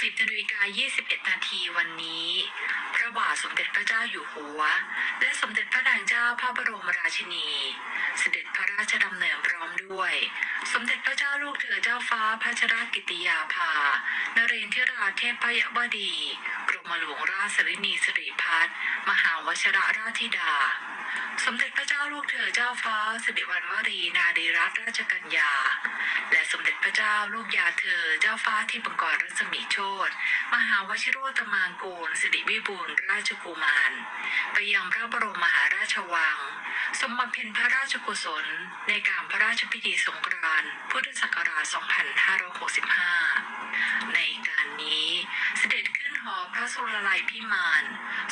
10นาฬิกา21 นาทีวันนี้ พระบาทสมเด็จพระเจ้าอยู่หัว และสมเด็จพระนางเจ้าพระบรมราชินี เสด็จพระราชดำเนินพร้อมด้วย สมเด็จพระเจ้าลูกเธอเจ้าฟ้าพัชรกิติยาภา นเรนทิราเทพยวดี กรมหลวงราชสรินีสิริพัฒน์มหาวชิระราชธิดา สมเด็จพระเจ้าลูกเธอเจ้าฟ้าสิริวัณวรีนารีรัตนราชกัญญา และสมเด็จพระเจ้าลูกยาเธอเจ้าฟ้าที่ปังกรรัศมีโชตมหาวชิโรตมางกูลสิริวิบูลราชกุมาร ไปยังพระบรมมหาราชวัง สมบำเพ็ญพระราชกุศล ในการพระราชพิธีสงกรานต์พุทธศักราช 2565 ในการนี้เสด็จขึ้นหอพระสุรลัยพิมาน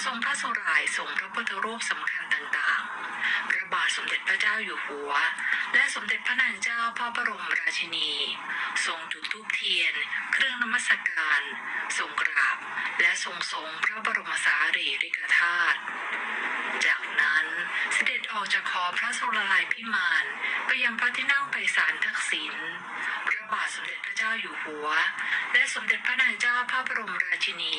ทรงพระสุรายทรงพระพุทธรูปสำคัญต่างๆ พระบาท สมเด็จพระเจ้าอยู่หัว และสมเด็จพระนางเจ้าพระบรมราชินี ทรงจุดธูปเทียน เครื่องนมัสการ ทรงกราบ และทรงทรงพระบรมสารีริกธาตุจากนั้นเสด็จออกจากหอพระสุรลัยพิมานไปยังพระที่นั่งไปศาลทักษิณพระบาทสมเด็จพระเจ้าอยู่หัว และสมเด็จพระนางเจ้าพระบรมราชินี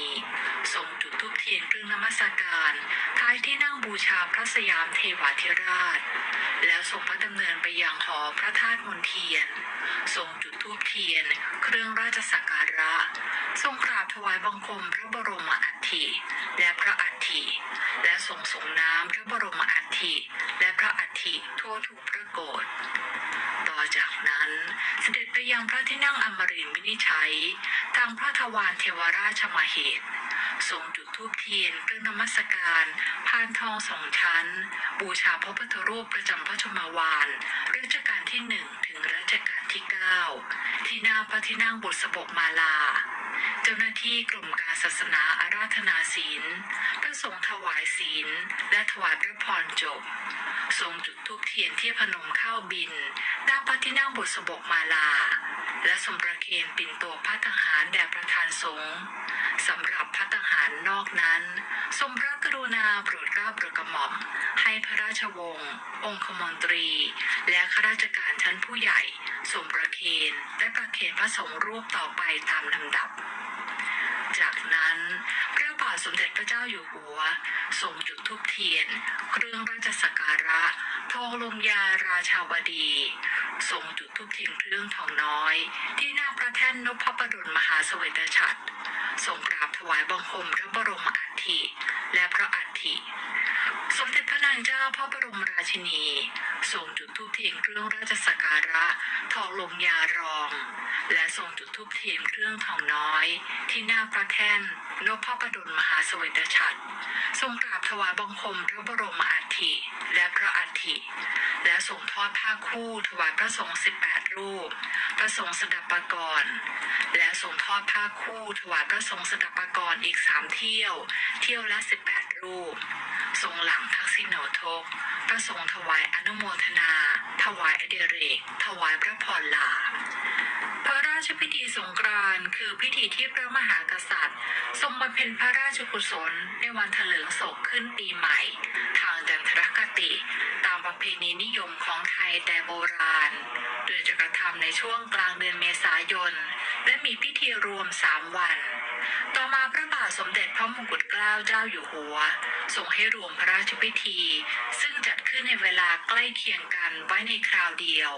ทรงจุดธูปเทียนเครื่องนมัสการายที่นั่งบูชาพระสยามเทวาธิราช แล้วทรงพระดำเนินไปยังหอพระธาตุมนเทียน ทรงจุดธูปเทียน เครื่องราชสักการะ ทรงกราบถวายบังคมพระบรมอัฐิและพระอัฐิและทรงส่งน้ำพระบรมอัฐิและพระอัฐิทั่วทุกพระโกศต่อจากนั้นเสด็จไปยังพระที่นั่งอมรินทร์วินิจฉัยทางพระทวารเทวราชมาเหตุ ทรงจุดธูปเทียนเครื่องนมัสการพานทองสองชั้น บูชาพระพุทธรูปประจำพระชมวานรัชกาลที่หนึ่งถึงรัชกาลที่เก้าที่หน้าพระที่นั่งบุษบกมาลา เจ้าหน้าที่กรมการศาสนาอาราธนาศีลพระสงฆ์ถวายศีล และถวายพระพรจบทรงจุดธูปเทียนที่พนมข้าวบินหน้าพระที่นั่งบุษบกมาลา และทรงประเคนปิ่นโตพระทหารแด่ประธานสงฆ์สำหรับพระทหารนอกนั้น ทรงพระกรุณาโปรดเกล้าโปรดกระหม่อมให้พระราชวงศ์องคมนตรี และข้าราชการชั้นผู้ใหญ่ทรงประเคนและประเคนพระสงฆ์รูปต่อไปตามลำดับ จากนั้น พระบาทสมเด็จพระเจ้าอยู่หัวทรงจุดธูปเทียน เครื่องราชสักการะ ทองลงยาราชาวดีทรงจุดธูปเทียนเครื่องทองน้อย ที่หน้าพระแท่นนพประดลมหาเสวตฉัตรทรงกราบถวายบังคมพระบรมอัฐิและพระอัฐิ สมเด็จพระนางเจ้าพระบรมราชินี ทรงจุดธูปเทียนเครื่องราชสักการะทองลงยารอง และทรงจุดธูปเทียนเครื่องทองน้อย ที่หน้าพระแท่นนพประดลมหาเสวตฉัตรทรงกราบถวายบังคมพระบรมอัฐิและพระอัฐิและทรงทอดผ้าคู่ถวายพระสงฆ์18 รูป พระสงฆ์สดับปกรณ์และทรงทอดผ้าคู่ถวายพระสงฆ์สดับปกรณ์อีกสามเที่ยว เที่ยวละ 18 รูป ทรงหลังทักษิณโนทกพระสงฆ์ถวายอนุโมทนา ถวายอเดเรก ถวายพระพรลา พระราชพิธีสงกรานต์คือพิธีที่พระมหากษัตริย์ ทรงบำเพ็ญพระราชกุศลในวันเถลิงศกขึ้นปีใหม่ ทางจันทรคติ ตามประเพณีนิยมของไทยแต่โบราณ โดยจะกระทำในช่วงกลางเดือนเมษายน และมีพิธีรวมสามวัน ต่อมาพระบาทสมเด็จพระมงกุฎเกล้าเจ้าอยู่หัวทรงให้รวมพระราชพิธี ซึ่งจัดขึ้นในเวลาใกล้เคียงกันไว้ในคราวเดียว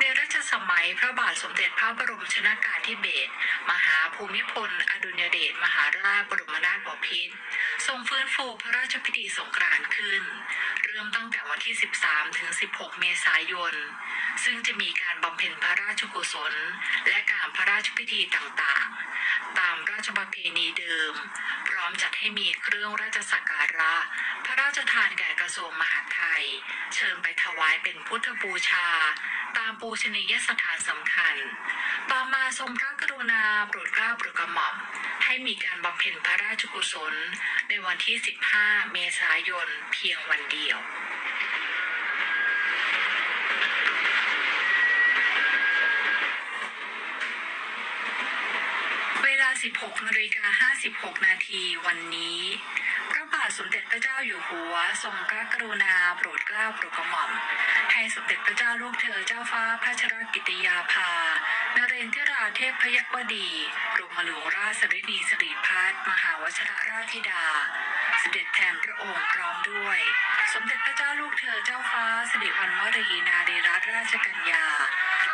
ในรัชสมัยพระบาทสมเด็จพระบรมชนากาธิเบศรมหาภูมิพล อดุลยเดชมหาราชบรมนาถบพิตรทรงฟื้นฟูพระราชพิธีสงกรานต์ขึ้น เริ่มตั้งแต่วันที่ 13 ถึง 16 เมษายน ซึ่งจะมีการบำเพ็ญพระราชกุศล และการพระราชพิธีต่างๆ ตามราชประเพณีเดิม พร้อมจัดให้มีเครื่องราชสักการะ พระราชทานแก่กระทรวงมหาดไทย เชิญไปถวายเป็นพุทธบูชาามปูชนียสถานสำคัญ ต่อมาทรงพระกรุณาโปรดเกล้าโปรดกระหม่อม ให้มีการบำเพ็ญพระราชกุศล ในวันที่ 15 เมษายนเพียงวันเดียวเวลา16นาฬิกา56 นาทีวันนี้ พระาทสมเด็จพระเจ้าอยู่หัวทรงพระกรุณาโปรดเกล้าโปรดกระหม่อมให้สมเด็จพระเจ้าลูกเธอเจ้าฟ้าพระชรกิติยาภา นเรนทิราเทพพยวดีกรมหลวงราชสรินีสิริพัฒน์มหาวชรราชธิดา เสด็จแทนพระองค์พร้อมด้วย สมเด็จพระเจ้าลูกเธอเจ้าฟ้าสิริวัณวรีนารีรัตนราชกัญญา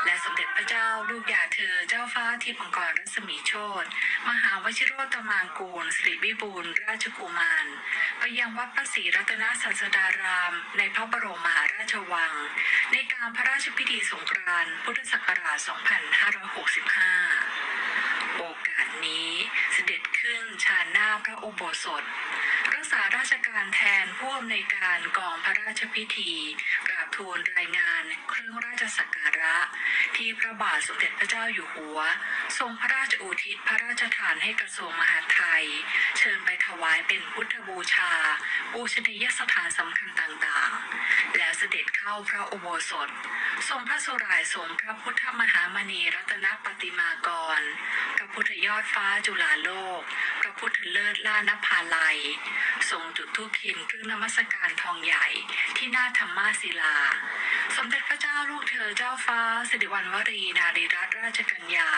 และสมเด็จพระเจ้าลูกยาเธอเจ้าฟ้าทิพงกรรัศมีโชตมหาวชิโรตมางกูลสิริวิบูลราชกุมาร ไปยังวัดพระศรีรัตนศาสดาราม ในพระบรมมหาราชวัง ในการพระราชพิธีสงกรานต์พุทธศักราช 2565 โอกาสนี้เสด็จขึ้นชานหน้าพระอุโบสถ รักษาราชการแทนผู้อำนวยการกองพระราชพิธีร ทูลรายงานเครื่องราชสักการะ ที่พระบาทสมเด็จพระเจ้าอยู่หัว ทรงพระราชอุทิศพระราชทานให้กระทรวงมหาดไทย เชิญไปถวายเป็นพุทธบูชา บูชนียสถานสำคัญต่างๆ แล้วเสด็จเข้าพระอุโบสถ ทรงพระสุรายสมพระพุทธมหามณีรัตนปฏิมากรพระพุทธยอดฟ้าจุฬาโลก ระพุทธเลิศล่านภาลัย ทรงจุดธูปเทียนเครื่องนมัสการทองใหญ่ที่หน้าธรรมาศิลา สมเด็จพระเจ้าลูกเธอเจ้าฟ้าสิริวัณวรีนารีรัตนราชกัญญา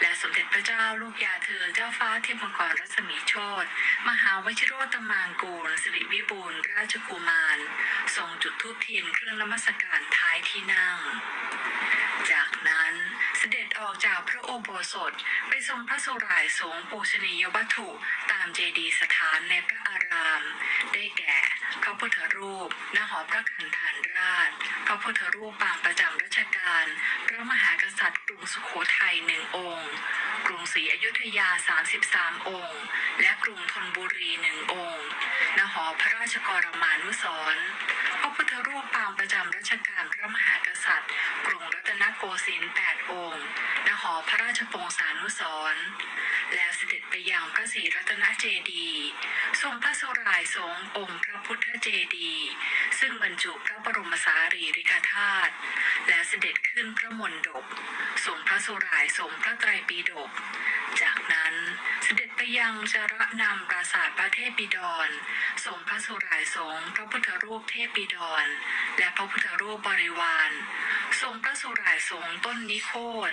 และสมเด็จพระเจ้าลูกยาเธอเจ้าฟ้าเทพมังกรรัศมีโชตมหาวชิโรตมางกูลสิริวิบูลราชกุมาร ทรงจุดธูปเทียนเครื่องนมัสการท้ายที่นั่ง จากนั้นเสด็จ ออกจากพระโอโบสถไปทรงพระสุรายสงปูชนียวัตถุตามเจดีย์สถานในพระอาราม ได้แก่พระพุทธรูปณหอพระคันธานราช พระพุทธรูปปางประจำรัชกาลพระมหากษัตริย์กรุงสุโขทัยหนึ่งองค์ กรุงศรีอยุธยา 33 องค์ และกรุงธนบุรีหนึ่งองค์ณหอพระราชกรมานุสรพระพุทธรูปปางประจำรัชกาลพระมหากษัตริย์ กรุงรัตน โกสินทร์8องค์ณหอพระราชปงสานุสรณ์แล้วเสด็จไปยังพระศรีรัตนเจดีย์ทรงพระสุรายสงฆ์องค์พระพุทธเจดีย์ซึ่งบรรจุพระบรมสารีริกธาตุแล้วเสด็จขึ้นพระมณฑปทรงพระสุรายสงฆ์พระไตรปิฎกจากนั้นเสด็จไปยังจระนำปราสาทพระเทพบิดรทรงพระสุรายสงฆ์พระพุทธรูปเทพบิดรและพระพุทธรูปบริวาร ทรงพระสุรายสงต้นนิโคต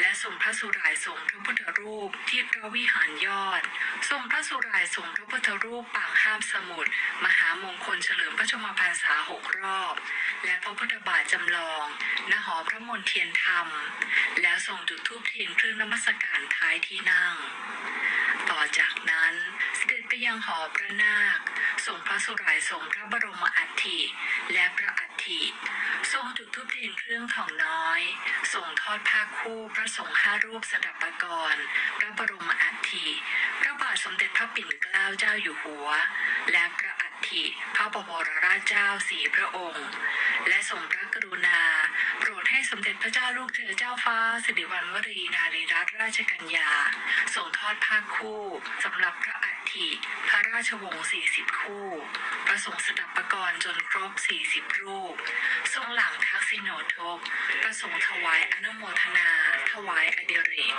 และทรงพระสุรายสงพระพุทธรูปที่พระวิหารยอด ทรงพระสุรายสงพระพุทธรูปปางห้ามสมุทรมหามงคลเฉลิมพระชมพรรษาหกรอบ และพระพุทธบาทจำลองณหอพระมนเทียนธรรม แล้วทรงจุดธูปเทียนเครื่องนมัสการท้ายที่นั่ง ต่อจากนั้นเสด็จไปยังหอพระนาค ทรงพระสุรายทรงพระบรมอัฐิและพระอัฐิทรงจุดทูปเทียนเครื่องทองน้อยทรงทอดผ้าคู่พระสงฆ์ห้ารูปสดับปกรณ์พระบรมอัฐิพระบาทสมเด็จพระปิ่นเกล้าเจ้าอยู่หัว และพระ ถิพระบรราชเจ้าสีพระองค์ และทรงพระกรุณา โปรดให้สมเด็จพระเจ้าลูกเธอเจ้าฟ้าสิริวัณวรีนารีรัตนราชกัญญาทรงทอดผ้าคู่สำหรับพระอัฐิพระราชวงศ์40 คู่ ประสงค์สดับประกรณ์จนครบ 40 รูป ทรงหลังทักษิโนทก ประสงค์ถวายอนุโมทนา ถวายอดิเรก